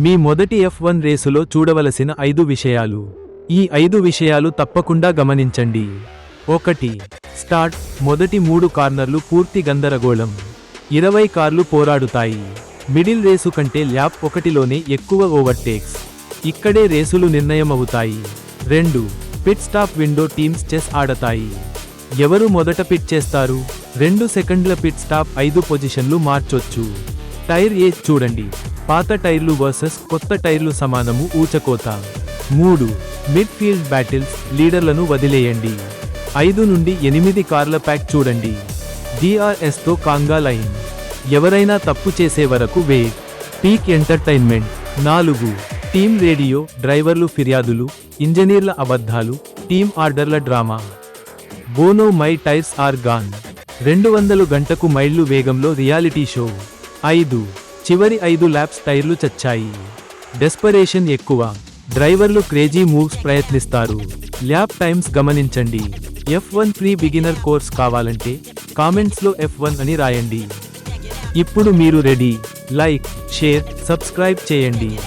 మీ మొదటి F one రేసులో చూడవలసిన ఐదు విషయాలు. ఈ ఐదు విషయాలు తప్పకుండా గమనించండి. ఒకటి స్టార్ట్ మొదటి మూడు కార్నర్లు పూర్తి గందరగోళం. ఇరవై కార్లు పోరాడుతాయి. మిడిల్ రేసు కంటే ల్యాప్ ఒకటిలోనే ఎక్కువ ఓవర్టేక్స్. ఇక్కడే రేసులు నిర్ణయమవుతాయి. రెండు pit stop window teams chess ఆడతాయి. ఎవరు మొదట పిట్ చేస్తారు? రెండు సెకండ్ల పిట్ స్టాప్ ఐదు పొజిషన్లు మార్చొచ్చు. టైర్ ఏజ్ చూడండి. పాత టైర్లు వర్సెస్ కొత్త టైర్లు సమానము ఊచకోత. మూడు మిడ్ఫీల్డ్ బ్యాటిల్స్ లీడర్లను వదిలేయండి. ఐదు నుండి ఎనిమిది కార్ల ప్యాక్ చూడండి. డిఆర్ఎస్తో కాంగా లైన్. ఎవరైనా తప్పు చేసే వరకు వే పీక్ ఎంటర్టైన్మెంట్. నాలుగు టీమ్ రేడియో డ్రైవర్లు ఫిర్యాదులు ఇంజనీర్ల అబద్ధాలు టీమ్ ఆర్డర్ల drama. Bono my tyres are gone. రెండు వందలు గంటకు మైళ్ళు వేగంలో రియాలిటీ షో. ఐదు. చివరి ఐదు ల్యాప్స్ టైర్లు చచ్చాయి. డెస్పరేషన్ ఎక్కువ. డ్రైవర్లు క్రేజీ మూవ్స్ ప్రయత్నిస్తారు. ల్యాప్ టైమ్స్ గమనించండి. F one free beginner course కావాలంటే కామెంట్స్లో ఎఫ్ వన్ అని రాయండి. ఇప్పుడు మీరు రెడీ. లైక్ షేర్ సబ్స్క్రైబ్ చేయండి.